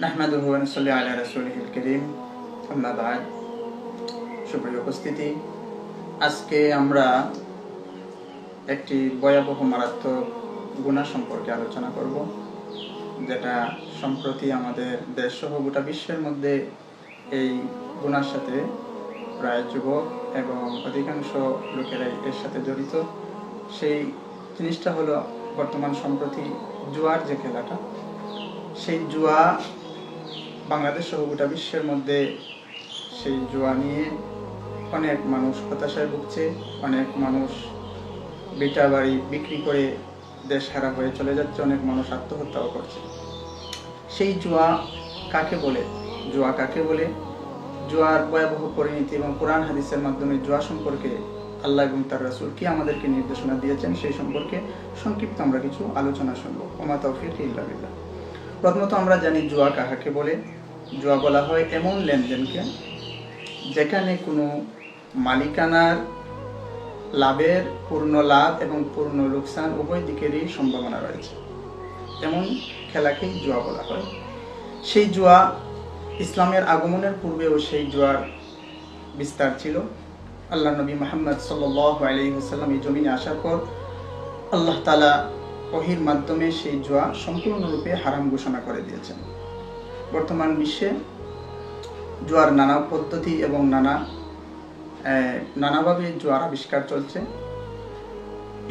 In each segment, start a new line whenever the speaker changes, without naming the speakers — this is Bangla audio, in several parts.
নাহমাদুহু ওয়া নুসাল্লি আলা রাসূলিহিল কারীম আম্মা বা'দ সুপ্রিয় উপস্থিতি, আজকে আমরা একটি ভয়াবহ মারাত্মক গুণা সম্পর্কে আলোচনা করব, যেটা সম্প্রতি আমাদের দেশ সহ গোটা বিশ্বের মধ্যে এই গুণার সাথে প্রায় যুবক এবং অধিকাংশ লোকেরাই এর সাথে জড়িত। সেই জিনিসটা হলো বর্তমান সম্প্রতি জুয়ার যে খেলাটা, সেই জুয়া বাংলাদেশ সহ গোটা বিশ্বের মধ্যে সেই জুয়া নিয়ে অনেক মানুষ হতাশায় ভুগছে, অনেক মানুষ বিটা বাড়ি বিক্রি করে দেশ হারা হয়ে চলে যাচ্ছে, অনেক মানুষ আত্মহত্যাও করছে। সেই জুয়া কাকে বলে? জুয়া কাকে বলে? জুয়ার ভয়াবহ পরিণতি এবং কোরআন হাদিসের মাধ্যমে জুয়া সম্পর্কে আল্লাহ এবং তার রাসূল কি আমাদেরকে নির্দেশনা দিয়েছেন সেই সম্পর্কে সংক্ষিপ্ত আমরা কিছু আলোচনা শুনব। ওমা তৌফিক ইল্লা বিল্লাহ। প্রথমত আমরা জানি জুয়া কাহাকে বলে। জুয়া বলা হয় এমন লেনদেনকে যেখানে কোনো মালিকানার লাভের পূর্ণ লাভ এবং পূর্ণ লোকসান উভয় দিকেরই সম্ভাবনা রয়েছে। এমন খেলাকেই জুয়া বলা হয়। সেই জুয়া ইসলামের আগমনের পূর্বেও সেই জুয়ার বিস্তার ছিল। আল্লাহ নবী মোহাম্মদ সাল্লাম এই জমিনে আসার পর আল্লাহ তালা ওহির মাধ্যমে সেই জুয়া সম্পূর্ণরূপে হারাম ঘোষণা করে দিয়েছেন। বর্তমান বিশ্বে জোয়ার নানা পদ্ধতি এবং নানা নানাভাবে জোয়ার আবিষ্কার চলছে।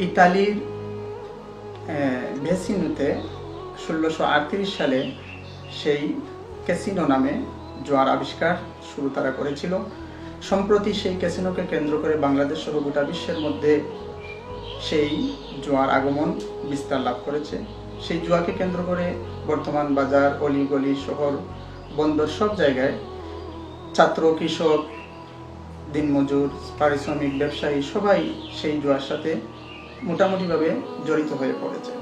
ইতালির ভেসিনোতে ষোলোশো আটত্রিশ সালে সেই ক্যাসিনো নামে জোয়ার আবিষ্কার শুরু তারা করেছিল। সম্প্রতি সেই ক্যাসিনোকে কেন্দ্র করে বাংলাদেশ সহ গোটা বিশ্বের মধ্যে সেই জোয়ার আগমন বিস্তার লাভ করেছে। সেই জুয়াকে কেন্দ্র করে বর্তমান বাজার, অলিগলি শহর বন্দর সব জায়গায় ছাত্র, কৃষক, দিনমজুর, পারিশ্রমিক, ব্যবসায়ী সবাই সেই জুয়ার সাথে মোটামুটিভাবে জড়িত হয়ে পড়েছে।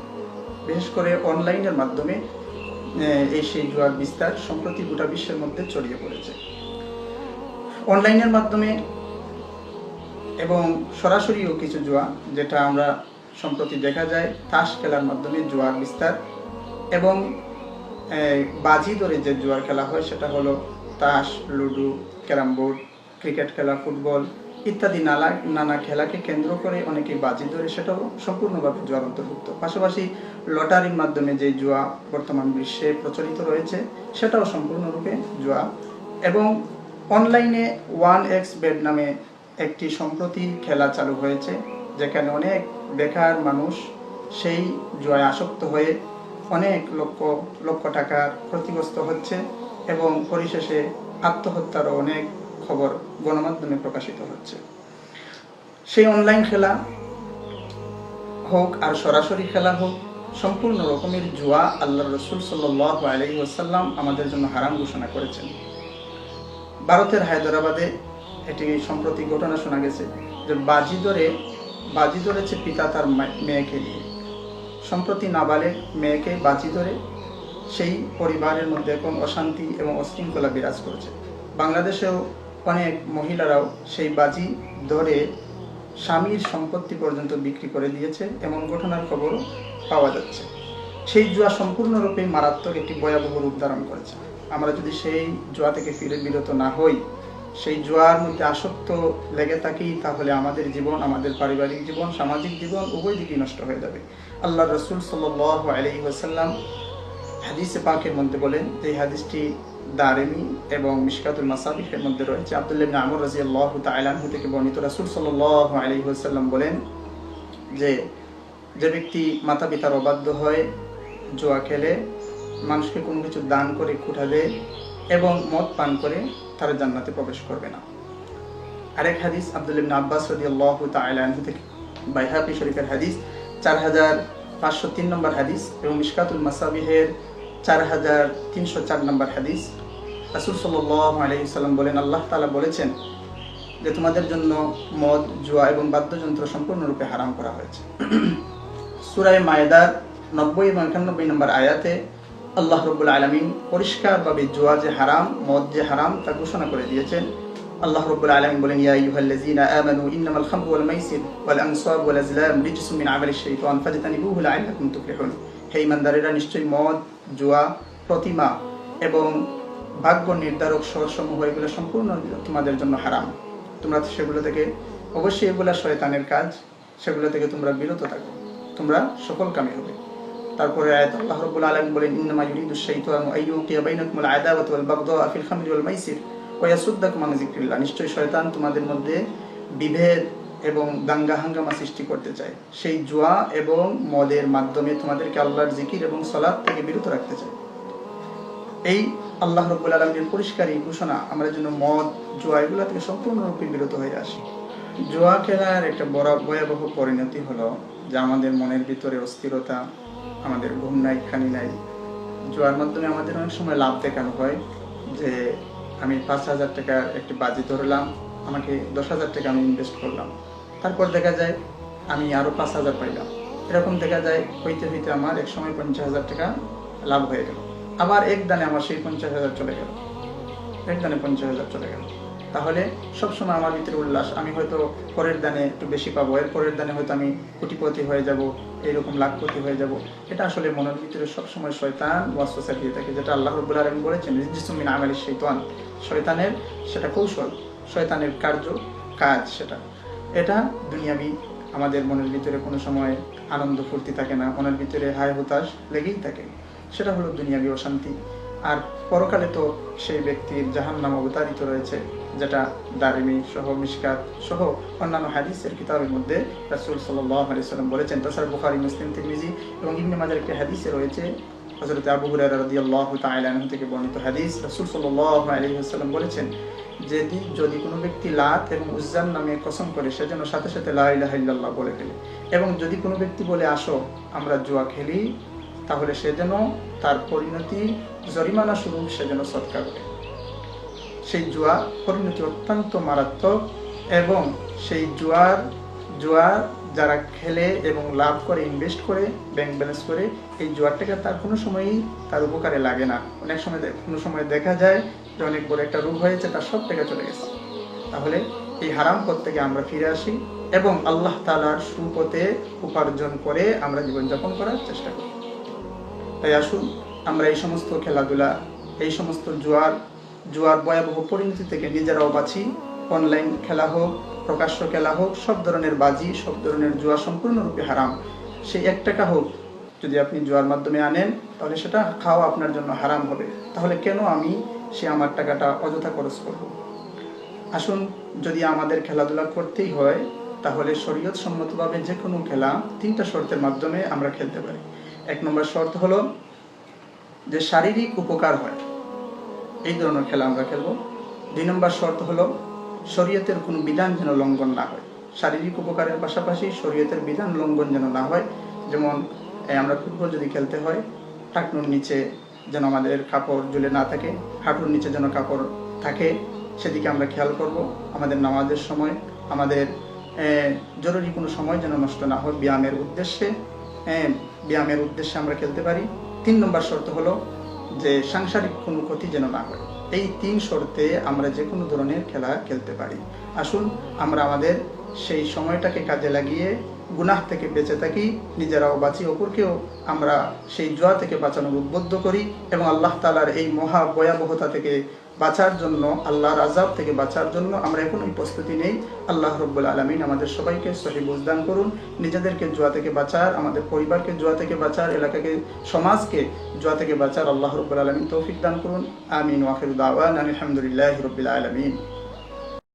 বিশেষ করে অনলাইনের মাধ্যমে এই সেই জুয়ার বিস্তার সম্প্রতি গোটা বিশ্বের মধ্যে ছড়িয়ে পড়েছে। অনলাইনের মাধ্যমে এবং সরাসরিও কিছু জুয়া, যেটা আমরা সম্প্রতি দেখা যায় তাস খেলার মাধ্যমে জুয়ার বিস্তার এবং বাজি ধরে যে জুয়ার খেলা হয় সেটা হলো তাস, লুডো ক্যারাম বোর্ড ক্রিকেট খেলা, ফুটবল ইত্যাদি নানা নানা খেলাকে কেন্দ্র করে অনেকে বাজি ধরে সেটাও সম্পূর্ণভাবে জুয়ার অন্তর্ভুক্ত। পাশাপাশি লটারির মাধ্যমে যে জুয়া বর্তমান বিশ্বে প্রচলিত রয়েছে সেটাও সম্পূর্ণরূপে জুয়া এবং অনলাইনে ওয়ান এক্স বেড নামে একটি সম্প্রতি খেলা চালু হয়েছে, যেখানে অনেক বেকার মানুষ, সেই জুয়ায় আসক্ত হয়ে অনেক লক্ষ লক্ষ টাকার ক্ষতিগ্রস্ত হচ্ছে এবং পরিশেষে আত্মহত্যারও অনেক খবর গণমাধ্যমে প্রকাশিত হচ্ছে। সেই অনলাইন খেলা হোক আর সরাসরি খেলা হোক, সম্পূর্ণ রকমের জুয়া আল্লাহ রসুল ওসাল্লাম আমাদের জন্য হারাম ঘোষণা করেছেন। ভারতের হায়দ্রাবাদে এটি সম্প্রতি ঘটনা শোনা গেছে যে বাজি ধরে বাজি ধরেছে পিতা তার মেয়েকে নিয়ে। সম্প্রতি নাবালের মেয়েকে বাজি ধরে সেই পরিবারের মধ্যে এখন অশান্তি এবং অশৃঙ্খলা বিরাজ করছে। বাংলাদেশেও অনেক মহিলারাও সেই বাজি ধরে স্বামীর সম্পত্তি পর্যন্ত বিক্রি করে দিয়েছে এমন ঘটনার খবরও পাওয়া যাচ্ছে। সেই জুয়া সম্পূর্ণরূপে মারাত্মক একটি ভয়াবহ রূপ ধারণ করেছে। আমরা যদি সেই জুয়া থেকে ফিরে বিরত না হই সেই জুয়ার মধ্যে আসক্ত লেগে থাকি তাহলে আমাদের জীবন, আমাদের পারিবারিক জীবন, সামাজিক জীবন উভয় দিকেই নষ্ট হয়ে যাবে। আল্লাহ রসুল সাল্লাহ আলহি ওসাল্লাম হাদিসে পাকের মধ্যে বলেন, যে হাদিসটি দারেমি এবং মিশকাতুল মাসাবিহের মধ্যে রয়েছে। আব্দুল্লাহ আমর রাদিয়াল্লাহু তাআলা আনহু থেকে বর্ণিত রাসূল সাল্লাল্লাহু আলাইহি ওয়াসাল্লাম বলেন যে যে ব্যক্তি মাতা পিতার অবাধ্য হয় জোয়া খেলে, মানুষকে কোনো কিছু দান করে, খুঁটা দেয় এবং মদ পান করে তারা জান্নাতে প্রবেশ করবে না। আরেক হাদিস আব্দুল ইবনে আব্বাস রাদিয়াল্লাহু তাআলা আনহু থেকে, বাইহাকি শরীফের হাদিস চার হাজার পাঁচশো তিন নম্বর হাদিস এবং মিশকাতুল মাসাবিহের চার হাজার তিনশো চার নম্বর হাদিস। রাসুল সাল্লাহ আলহিসাল্লাম বলেন, আল্লাহ তালা বলেছেন যে তোমাদের জন্য মদ, জুয়া এবং বাদ্যযন্ত্র সম্পূর্ণরূপে হারাম করা হয়েছে। সুরায় মায়েদার নব্বই এবং একানব্বই নম্বর আয়াতে আল্লাহ রব্বুল আলমিন পরিষ্কারভাবে জুয়া যে হারাম, মদ যে হারাম, তা ঘোষণা করে দিয়েছেন। আল্লাহ রব্বুল আলমিন বলেন, ইয়া আমানু ইন্নামাল খামরু ওয়াল মাইসির ওয়াল আনসাব ওয়াল আজলাম রিজসুম মিন শাইতান ফাজতানিবুহু লাআল্লাকুম তুফলিহুন। হে ঈমানদারেরা নিশ্চয়ই মদ, জুয়া, প্রতিমা এবং ভাগ্য নির্ধারক শহরসমূহ, এগুলো সম্পূর্ণ তোমাদের জন্য হারাম। তোমরা সেগুলো থেকে অবশ্যই এগুলা শয়তানের কাজ, সেগুলো থেকে তোমরা বিরত থাকো। তোমরা সফল কামী হবে। তারপরে আয়াত আল্লাহ রাব্বুল বলেন, ইন্নামা ইউরিদু শাইতানু আইয়ুকিয়া বাইনাকুমুল ওয়াল ফিল ওয়াল মাইসির ওয়া ইয়াসুদ্দাকুম আন যিকরিল্লাহ। শয়তান তোমাদের মধ্যে বিভেদ এবং দাঙ্গা হাঙ্গামা সৃষ্টি করতে চায়। সেই জুয়া এবং মদের মাধ্যমে তোমাদেরকে আল্লাহর জিকির এবং সলাদ থেকে বিরত রাখতে চায়। এই আল্লাহ রব্বুল পরিষ্কার ঘোষণা, আমরা যেন মদ, জুয়া এগুলো থেকে সম্পূর্ণরূপে বিরত হয়ে আসি। জুয়া খেলার একটা বড় ভয়াবহ পরিণতি হলো যে আমাদের মনের ভিতরে অস্থিরতা আমাদের ঘুম নাই, খানি নাই। জুয়ার মাধ্যমে আমাদের অনেক সময় লাভ দেখানো হয় যে আমি পাঁচ হাজার টাকার একটি বাজি ধরলাম, আমাকে দশ হাজার টাকা আমি ইনভেস্ট করলাম। তারপর দেখা যায় আমি আরও পাঁচ হাজার পাইলাম। এরকম দেখা যায়, হইতে হইতে আমার এক সময় পঞ্চাশ হাজার টাকা লাভ হয়ে গেল। আবার এক দানে আমার সেই পঞ্চাশ হাজার চলে গেল। এক দানে পঞ্চাশ হাজার চলে গেল। তাহলে সবসময় আমার ভিতরে উল্লাস, আমি হয়তো পরের দানে একটু বেশি পাবো, এর পরের দানে হয়তো আমি কোটিপতি হয়ে যাব। এইরকম লাখপতি হয়ে যাব। এটা আসলে মনের ভিতরে সবসময় শয়তান ওয়াসওয়াসা দিয়ে থাকে, যেটা আল্লাহ রব্বুল আলম বলেছেন রিজিসুমিন আমালি শৈতান শয়তানের সেটা কৌশল, শয়তানের কার্য, কাজ সেটা। এটা দুনিয়াবি আমাদের মনের ভিতরে কোনো সময় আনন্দ ফুর্তি থাকে না, মনের ভিতরে হায় হতাশ লেগেই থাকে। সেটা হলো দুনিয়াবি অশান্তি। আর পরকালে তো সেই ব্যক্তির জাহান নাম অবতারিত রয়েছে, যেটা দারিমি সহ মিসকাত সহ অন্যান্য হাদিসের কিতাবের মধ্যে রাসুল আলিয়াল্লাম বলেছেন। তাছাড়া বুখারি, মুসলিম, তিরমিজি এবং ইবনে মাজার একটি হাদিসে রয়েছে হজরত আবু হুরায়রা রাদিয়াল্লাহু তাআলা আনহু থেকে বর্ণিত হাদিস, রাসূল সাল্লাল্লাহু আলাইহি ওয়াসাল্লাম বলেছেন, যদি যদি কোনো ব্যক্তি লাত এবং উজ্জান নামে কসম করে, সে যেন সাথে সাথে লা ইলাহা ইল্লাল্লাহ বলে ফেলে। এবং যদি কোনো ব্যক্তি বলে, আসো, আমরা জুয়া খেলি, তাহলে সে যেন তার পরিণতি জরিমানা স্বরূপ সে যেন সৎকার করে সেই জুয়া পরিণতি অত্যন্ত মারাত্মক এবং সেই জুয়ার জুয়া যারা খেলে এবং লাভ করে ইনভেস্ট করে ব্যাংক ব্যালেন্স করে, এই জুয়ারটাকে তার কোনো সময়ই তার উপকারে লাগে না। অনেক সময় কোনো সময় দেখা যায় যে অনেক বড় একটা রোগ হয়েছে, তার সব টাকা চলে গেছে। তাহলে এই হারাম পথ থেকে আমরা ফিরে আসি এবং আল্লাহ তালার সুপথে উপার্জন করে আমরা জীবনযাপন করার চেষ্টা করি। তাই আসুন আমরা এই সমস্ত খেলাধুলা, এই সমস্ত জুয়ার জুয়ার ভয়াবহ পরিণতি থেকে নিজেরাও বাঁচি। অনলাইন খেলা হোক, প্রকাশ্য খেলা হোক, সব ধরনের বাজি, সব ধরনের জুয়া সম্পূর্ণরূপে হারাম। সেই এক টাকা হোক, যদি আপনি জুয়ার মাধ্যমে আনেন, তাহলে সেটা খাওয়া আপনার জন্য হারাম হবে। তাহলে কেন আমি সে আমার টাকাটা অযথা খরচ করব? আসুন, যদি আমাদের খেলাধুলা করতেই হয়, তাহলে শরীয়ত সম্মতভাবে যে কোনো খেলা তিনটা শর্তের মাধ্যমে আমরা খেলতে পারি। এক নম্বর শর্ত হলো যে শারীরিক উপকার হয়। এই ধরনের খেলা আমরা খেলব। দুই নম্বর শর্ত হলো, শরীয়তের কোনো বিধান যেন লঙ্ঘন না হয়। শারীরিক উপকারের পাশাপাশি শরীয়তের বিধান লঙ্ঘন যেন না হয়। যেমন আমরা ফুটবল যদি খেলতে হয় টাকনুর নিচে যেন আমাদের কাপড় ঝুলে না থাকে হাঁটুর নিচে যেন কাপড় থাকে, সেদিকে আমরা খেয়াল করব। আমাদের নামাজের সময়, আমাদের জরুরি কোনো সময় যেন নষ্ট না হয় ব্যায়ামের উদ্দেশ্যে। ব্যায়ামের উদ্দেশ্যে আমরা খেলতে পারি। তিন নম্বর শর্ত হলো যে সাংসারিক কোনো ক্ষতি যেন না হয়। এই তিন শর্তে আমরা যে কোনো ধরনের খেলা খেলতে পারি। আসুন, আমরা আমাদের সেই সময়টাকে কাজে লাগিয়ে গুনাহ থেকে বেঁচে থাকি, নিজেরাও বাঁচি, অপরকেও আমরা সেই জোয়া থেকে বাঁচানোর উদ্বুদ্ধ করি এবং আল্লাহ তালার এই মহা ভয়াবহতা থেকে বাঁচার জন্য, আল্লাহর আজাব থেকে বাঁচার জন্য আমরা এখনোই প্রস্তুতি নেই। আল্লাহ রব্বুল আলমিন আমাদের সবাইকে সহি বুঝদান করুন। নিজেদেরকে জুয়া থেকে বাঁচার, আমাদের পরিবারকে জুয়া থেকে বাঁচার, এলাকাকে, সমাজকে জুয়া থেকে বাঁচার আল্লাহ রব্বুল আলমিন তৌফিক দান করুন। আমিন ওয়াফির আলহামদুলিল্লাহ রবিল আলমিন।